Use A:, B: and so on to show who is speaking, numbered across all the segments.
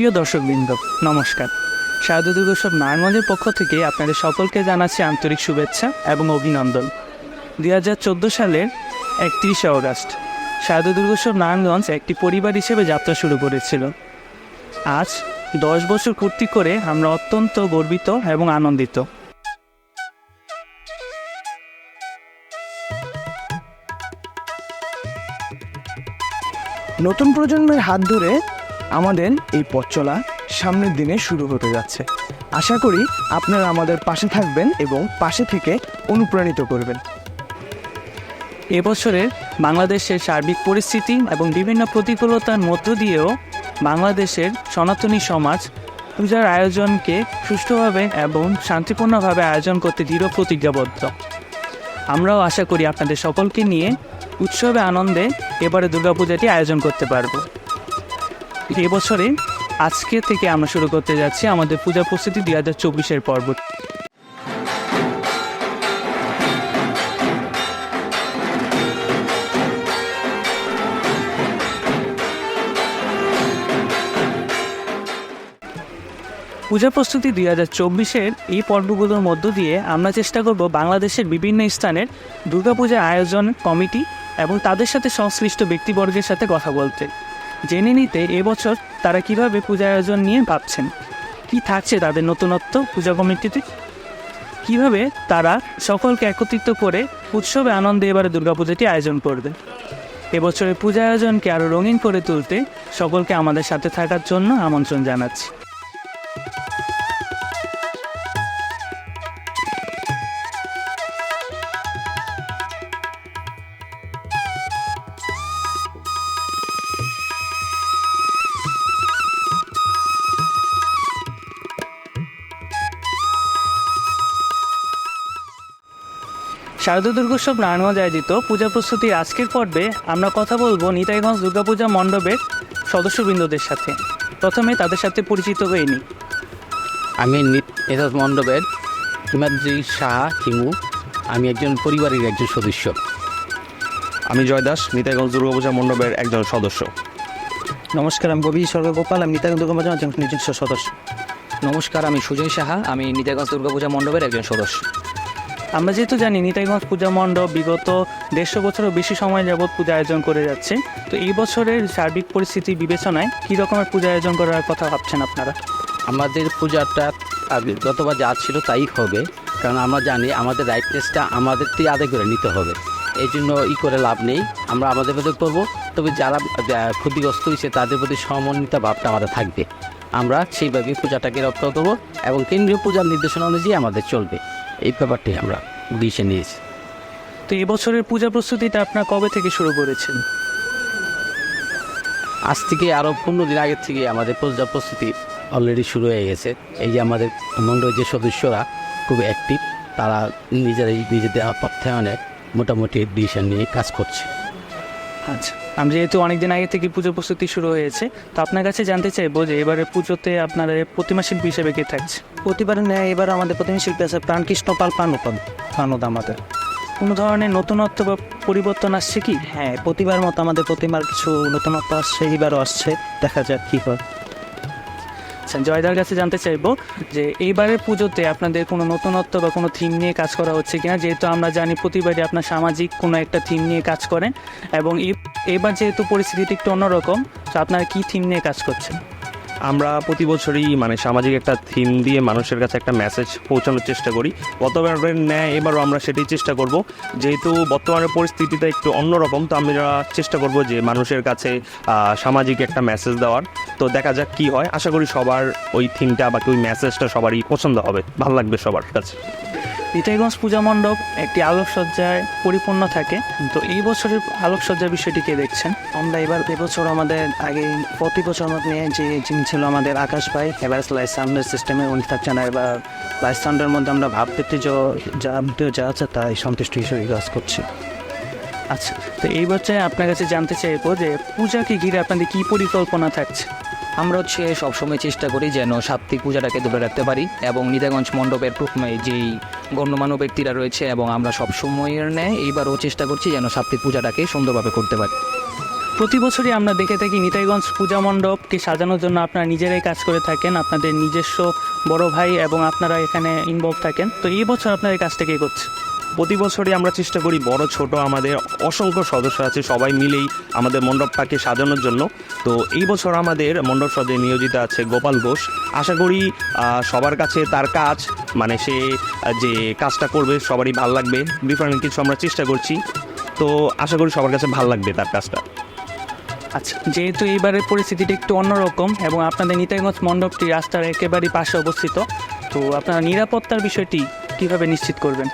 A: প্রিয় দর্শকবৃন্দ, নমস্কার। শারদীয় দুর্গোৎসব নারায়ণগঞ্জের পক্ষ থেকে আপনাদের সকলকে জানাচ্ছি আন্তরিক শুভেচ্ছা এবং অভিনন্দন। দুই হাজার চোদ্দ সালের একত্রিশে অগাস্ট, শারদীয় দুর্গোৎসব নারায়ণগঞ্জ একটি পরিবার হিসেবে যাত্রা শুরু করেছিল। আজ দশ বছর পূর্তি করে আমরা অত্যন্ত গর্বিত এবং আনন্দিত।
B: নতুন প্রজন্মের হাত ধরে আমাদের এই পথ চলা সামনের দিনে শুরু হতে যাচ্ছে। আশা করি আপনারা আমাদের পাশে থাকবেন এবং পাশে থেকে অনুপ্রাণিত করবেন।
A: এবছরের বাংলাদেশের সার্বিক পরিস্থিতি এবং বিভিন্ন প্রতিকূলতার মধ্য দিয়েও বাংলাদেশের সনাতনী সমাজ পূজার আয়োজনকে সুষ্ঠুভাবে এবং শান্তিপূর্ণভাবে আয়োজন করতে দৃঢ় প্রতিজ্ঞাবদ্ধ। আমরাও আশা করি আপনাদের সকলকে নিয়ে উৎসবে, আনন্দে এবারে দুর্গাপূজাটি আয়োজন করতে পারব। এবছরে আজকে থেকে আমরা শুরু করতে যাচ্ছি আমাদের পূজা প্রস্তুতি দুই হাজার চব্বিশের পর্ব। পূজা প্রস্তুতি দুই হাজার চব্বিশের এই পর্বগুলোর মধ্য দিয়ে আমরা চেষ্টা করব বাংলাদেশের বিভিন্ন স্থানের দুর্গাপূজা আয়োজন কমিটি এবং তাদের সাথে সংশ্লিষ্ট ব্যক্তিবর্গের সাথে কথা বলতে। জেনে নিতে এবছর তারা কীভাবে পূজা আয়োজন নিয়ে ভাবছেন? কি থাকছে তাদের নতুনত্ব পূজা কমিটিতে? কীভাবে তারা সকলকে একত্রিত করে উৎসবে আনন্দে এবারে দুর্গাপূজাটি আয়োজন করবে? এবছরের পূজা আয়োজনকে আরও রঙিন করে তুলতে সকলকে আমাদের সাথে থাকার জন্য আমন্ত্রণ জানাচ্ছি। শারদীয় দুর্গোৎসব নারায়ণগঞ্জ আয়োজিত পূজা প্রস্তুতির আজকের পর্বে আমরা কথা বলব নিতাইগঞ্জ দুর্গাপূজা মণ্ডপের সদস্যবৃন্দদের সাথে। প্রথমে তাদের সাথে পরিচিত হয়ে নিই
C: আমি এজাজ মণ্ডপের হিমাদ্রি সাহা হিমু। আমি একজন পরিবারের একজন সদস্য।
D: আমি জয় দাস নিতাইগঞ্জ দুর্গাপূজা মণ্ডপের একজন সদস্য।
E: নমস্কার আমি ববি সর্বগোপাল আমি নিতাগঞ্জ দুর্গাপূজা একজন নিজস্ব সদস্য।
F: নমস্কার আমি সুজয় সাহা আমি নিতাইগঞ্জ দুর্গাপূজা মণ্ডপের একজন সদস্য।
A: আমরা যেহেতু জানি নিতাইগঞ্জ পূজা মণ্ডপ বিগত দেড়শো বছরও বেশি সময় যাবৎ পূজা আয়োজন করে যাচ্ছে, তো এই বছরের সার্বিক পরিস্থিতি বিবেচনায় কী রকমের পূজা আয়োজন করার কথা ভাবছেন আপনারা?
C: আমাদের পূজাটা গতবার যা ছিল তাই হবে, কারণ আমরা জানি আমাদের রাইটনেসটা আমাদেরতেই আদায় করে নিতে হবে। এই জন্য ই করে লাভ নেই, আমরা আমাদের মধ্যে করব, তবে যারা ক্ষতিগ্রস্ত হয়েছে তাদের প্রতি সমন্বিতা ভাবটা আমাদের থাকবে। আমরা সেইভাবে পূজাটাকে রপ্ত করব এবং কেন্দ্রীয় পূজার নির্দেশনা অনুযায়ী আমাদের চলবে। এই ব্যাপারটি আমরা দিশে নিয়েছি।
A: তো এবছরের পূজা প্রস্তুতিটা আপনার কবে থেকে শুরু করেছেন?
C: আজ থেকে আরও পনেরো দিন আগের থেকে আমাদের পূজা প্রস্তুতি অলরেডি শুরু হয়ে গেছে। এই যে আমাদের মণ্ডলের যে সদস্যরা খুব অ্যাক্টিভ তারা নিজেরাই নিজেদের অর্থায়নে মোটামুটি ডিসিশন নিয়ে কাজ করছে।
A: আচ্ছা আমি যেহেতু অনেকদিন আগে থেকে পুজো প্রস্তুতি শুরু হয়েছে তো আপনার কাছে জানতে চাইব যে এবারে পুজোতে আপনার প্রতিমা শিল্পী হিসেবে কে থাকছে?
E: প্রতিবারের ন্যায় এবার আমাদের প্রতিমা শিল্পী আছে প্রাণকৃষ্ণ পাল পানুপদ পানুদ আমাদের।
A: কোনো ধরনের নতুনত্ব বা পরিবর্তন আসছে কি?
E: হ্যাঁ প্রতিবার মতো আমাদের প্রতিমার কিছু নতুনত্ব আসছে এইবারও আসছে দেখা যাক কী হয়।
A: আচ্ছা জয়দার কাছে জানতে চাইব যে এইবারের পুজোতে আপনাদের কোনো নতুনত্ব বা কোনো থিম নিয়ে কাজ করা হচ্ছে কিনা? যেহেতু আমরা জানি প্রতিবারই আপনার সামাজিক কোনো একটা থিম নিয়ে কাজ করেন এবং এবার যেহেতু পরিস্থিতিটি একটু অন্যরকম, তো আপনারা কী থিম নিয়ে কাজ করছেন?
D: আমরা প্রতি বছরই মানে সামাজিক একটা থিম দিয়ে মানুষের কাছে একটা মেসেজ পৌঁছানোর চেষ্টা করি। গতবারের ন্যায় এবারও আমরা সেটাই চেষ্টা করব। যেহেতু বর্তমানের পরিস্থিতিটা একটু অন্যরকম, তো আমরা চেষ্টা করব যে মানুষের কাছে সামাজিক একটা মেসেজ দেওয়ার। তো দেখা যাক কি হয়। আশা করি সবার ওই থিমটা বা ওই মেসেজটা সবারই পছন্দ হবে। ভালো লাগবে সবার কাছে।
A: নিতাইগঞ্জ পূজা মণ্ডপ একটি আলোকসজ্জায় পরিপূর্ণ থাকে। তো এই বছরের আলোকসজ্জার বিষয়টি কে দেখছেন?
E: আমরা এবার এবছর আমাদের আগে প্রতি বছর আমাদের নিয়ে যে যিনি ছিল আমাদের আকাশ ভাই, এবার লাইট সাউন্ডের সিস্টেমে উনি না এবার লাইট সাউন্ডের মধ্যে আমরা ভাবতে যা, যা- যা আছে তাই সন্তুষ্ট হিসেবে কাজ করছি।
A: আচ্ছা তো এই বছরে আপনার কাছে জানতে চাইব যে পূজাকে ঘিরে আপনাদের কী পরিকল্পনা থাকছে?
F: আমরা হচ্ছে সবসময় চেষ্টা করি যেন সাত্বিক পূজাটাকে ধরে রাখতে পারি এবং নিতাইগঞ্জ মণ্ডপের যেই গণ্যমান্য ব্যক্তিরা রয়েছে এবং আমরা সব সময়ের ন্যায় এইবারও চেষ্টা করছি যেন সাত্বিক পূজাটাকে সুন্দরভাবে করতে পারি।
A: প্রতি বছরই আমরা দেখে থাকি নিতাইগঞ্জ পূজা মণ্ডপকে সাজানোর জন্য আপনারা নিজেরাই কাজ করে থাকেন, আপনাদের নিজস্ব বড় ভাই এবং আপনারা এখানে ইনভলভ থাকেন। তো এই বছর আপনার এই কাজটা কে করছে
D: প্রতি বছরই আমরা চেষ্টা করি, বড়, ছোট, আমাদের অসংখ্য সদস্য আছে, সবাই মিলেই আমাদের মণ্ডপটাকে সাজানোর জন্য। তো এই বছর আমাদের মণ্ডপ সজায় নিয়োজিত আছে গোপাল ঘোষ। আশা করি সবার কাছে তার কাজ মানে সে যে কাজটা করবে, সবারই ভালো লাগবে। ডিফারেন্ট কিছু আমরা চেষ্টা করছি। তো আশা করি সবার কাছে ভালো লাগবে তার কাজটা।
A: আচ্ছা যেহেতু এইবারের পরিস্থিতিটা একটু অন্যরকম এবং আপনাদের নিতাইগঞ্জ মণ্ডপটি রাস্তার একেবারেই পাশে অবস্থিত, তো আপনারা নিরাপত্তার বিষয়টি কীভাবে নিশ্চিত করবেন?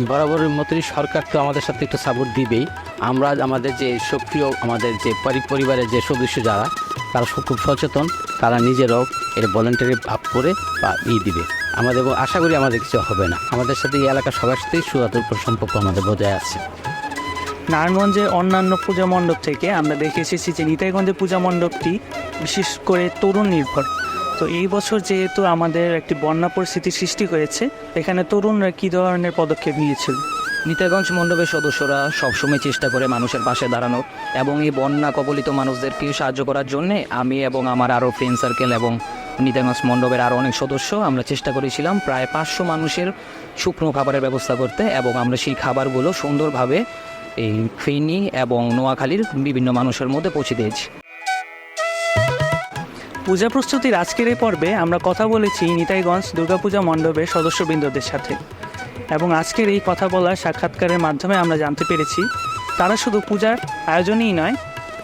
C: বরাবরের মতোই সরকার তো আমাদের সাথে একটু সাপোর্ট দিবেই। আমরা আমাদের যে সক্রিয় আমাদের যে পরি- পরিবারের যে সদস্য যারা, তারা খুব সচেতন, তারা নিজেরাও এর ভলেন্টারি ভাব করে বা ই দিবে। আমাদের আশা করি আমাদের কিছু হবে না। আমাদের সাথে এই এলাকার সবার সাথেই সুয়াতুর সম্পর্ক আমাদের বজায় আছে।
A: নারায়ণগঞ্জের অন্যান্য পূজা মণ্ডপ থেকে আমরা দেখে এসেছি যে নিতাইগঞ্জের পূজা মণ্ডপটি বিশেষ করে তরুণ নির্ভর। তো এই বছর যেহেতু আমাদের একটি বন্যা পরিস্থিতি সৃষ্টি হয়েছে এখানে তরুণরা কী ধরনের পদক্ষেপ নিয়েছিল?
F: নিতাগঞ্জ মণ্ডপের সদস্যরা সবসময় চেষ্টা করে মানুষের পাশে দাঁড়ানোর এবং এই বন্যা কবলিত মানুষদেরকে সাহায্য করার জন্যে আমি এবং আমার আরও ফ্রেন্ড সার্কেল এবং নিতাগঞ্জ মণ্ডপের আরও অনেক সদস্য আমরা চেষ্টা করেছিলাম প্রায় পাঁচশো মানুষের শুকনো খাবারের ব্যবস্থা করতে এবং আমরা সেই খাবারগুলো সুন্দরভাবে এই ফেনী এবং নোয়াখালীর বিভিন্ন মানুষের মধ্যে পৌঁছে দিয়েছি।
A: পূজা প্রস্তুতির আজকের এই পর্বে আমরা কথা বলেছি নিতাইগঞ্জ দুর্গাপূজা মণ্ডপের সদস্যবৃন্দদের সাথে। এবং আজকের এই কথা বলার সাক্ষাৎকারের মাধ্যমে আমরা জানতে পেরেছি, তারা শুধু পূজার আয়োজনই নয়,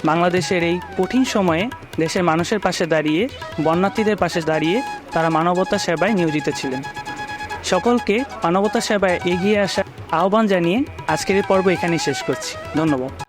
A: বাংলাদেশের এই কঠিন সময়ে দেশের মানুষের পাশে দাঁড়িয়ে, বন্যার্থীদের পাশে দাঁড়িয়ে তারা মানবতা সেবায় নিয়োজিত ছিলেন। সকলকে মানবতা সেবায় এগিয়ে আসার আহ্বান জানিয়ে আজকের এই পর্ব এখানেই শেষ করছি। ধন্যবাদ।